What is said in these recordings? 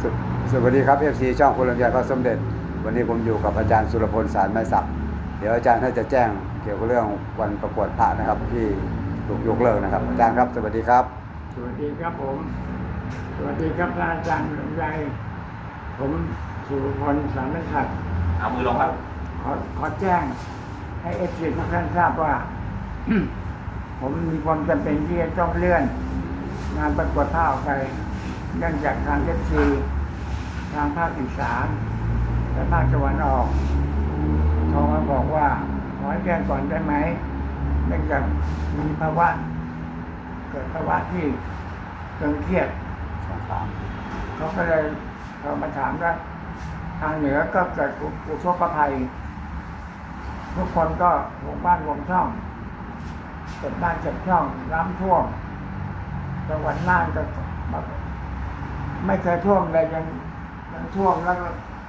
สสวัสดีครับเอฟซีช่องคุณลำไยพระสมเด็จ วันนี้ผมอยู่กับอาจารย์สุรพลสารไม้ศักดิ์เดี๋ยวอาจารย์ท่านจะแจ้งเกี่ยวกับเรื่องวันประกวดพระนะครับ ที่ถูกยกเลิกนะครับ อาจารย์ครับสวัสดีครับ สวัสดีครับผม สวัสดีครับท่านอาจารย์ลำไยผมสุรพลสารนัศักดิ์เอามือลงครับ ขอขอแจ้งให้เอฟซีทุกท่านทราบว่า ผมมีความจำเป็นที่จะต้องเลื่อน งานประกวดผ้าออกไป เนื่องจากทางเอฟซีทางภาคอีสานและภาคตะวันออกโทรมาบอกว่าขอให้เลื่อนก่อนได้ไหมเนื่องจากมีภาวะ เกิดภาวะที่ตึงเครียดเขาก็เลยเขามาถามว่าทางเหนือก็เกิดอุทกภัย ทุกคนก็ห่วงบ้านห่วงช่องเก็บบ้านเก็บช่องน้ำท่วมจังหวัดน่านก็ ไม่เคยท่วมเลยยังยังท่วมแล้วก็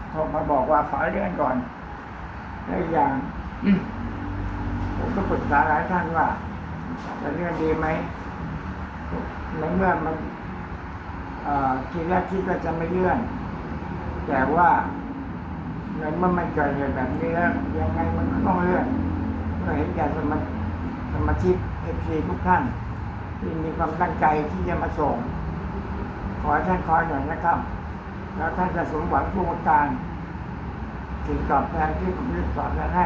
โทรมาบอกว่าขอเลื่อนก่อนและอีกอย่างผมก็ปรึกษาหลายท่านว่าจะเลื่อนดีไหมในเมื่อมันเอ่อทีแรกคิดว่าจะไม่เลื่อน แต่ว่าในเมื่อมันเกิดเหตุแบบนี้แล้วยังไงมันก็ต้องเลื่อนเพื่อเห็นแก่สมาสมาชิกเอฟซีทุกท่านที่มีความตั้งใจที่จะมาส่ง ขอท่านคอยหน่อยนะครับ แล้วท่านจะสมหวังทุกประการสิ่งตอบแทนที่ผมได้ตอบแทนให้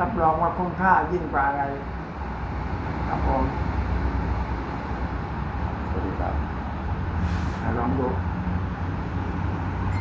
รับรองว่าคุ้มค่ายิ่งกว่าอะไรครับผมสวัสดีครับอะลองดู